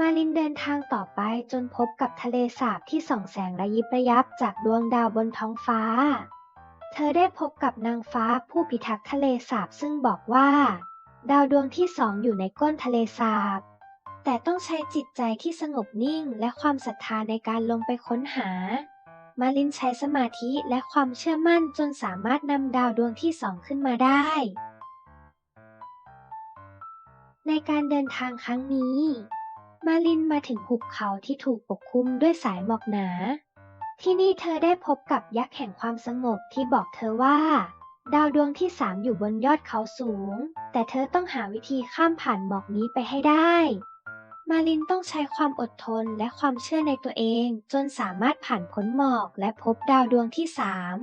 มาลินเดินทางต่อไปจนพบกับทะเลสาบที่ส่องแสงระยิบระยับจากดวงดาวบนท้องฟ้า เธอได้พบกับนางฟ้าผู้พิทักษ์ทะเลสาบซึ่งบอกว่า ดาวดวงที่สองอยู่ในก้นทะเลสาบ แต่ต้องใช้จิตใจที่สงบนิ่งและความศรัทธาในการลงไปค้นหา มาลินใช้สมาธิและความเชื่อมั่นจนสามารถนำดาวดวงที่สองขึ้นมาได้ ในการเดินทางครั้งนี้ มาลินมาถึงหุบเขาที่ถูกปกคลุมด้วยสายหมอกหนา ที่นี่เธอได้พบกับยักษ์แห่งความสงบที่บอกเธอว่า ดาวดวงที่สามอยู่บนยอดเขาสูง แต่เธอต้องหาวิธีข้ามผ่านหมอกนี้ไปให้ได้ มาลินต้องใช้ความอดทนและความเชื่อในตัวเอง จนสามารถผ่านพ้นหมอกและพบดาวดวงที่สาม